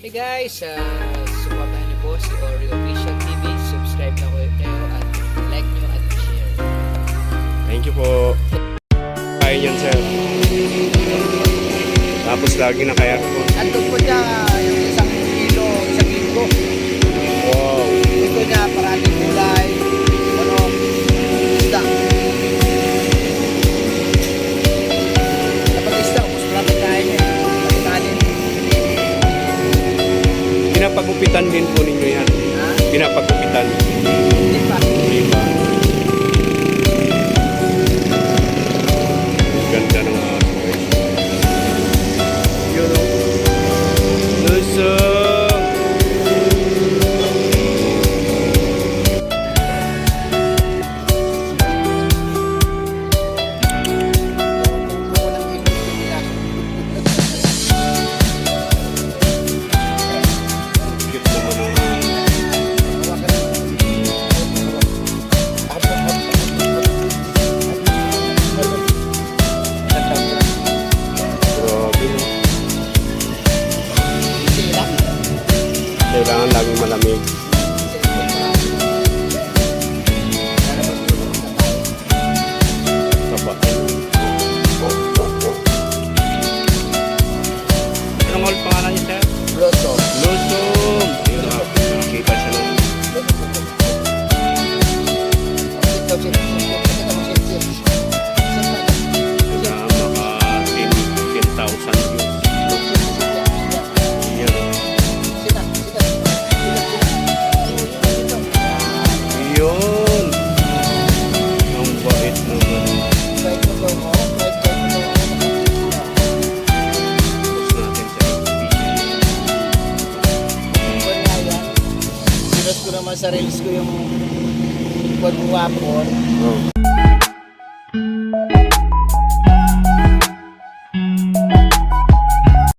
Hey guys, uh, supportahan niyo po si Oreo Official TV. Subscribe na kayo at like niyo at share. Thank you po. Kain yan, sir. Tapos lagi na kaya po. Ang po niya Pinapagupitan din po ninyo yan. Ha? Kailangan laging malamig. Taba. Anong ulit pangalan niya, sir? Loto. Lusong! Ayun na, nakakita siya Ito, ko naman sa reels ko yung pag-wapon. Oh.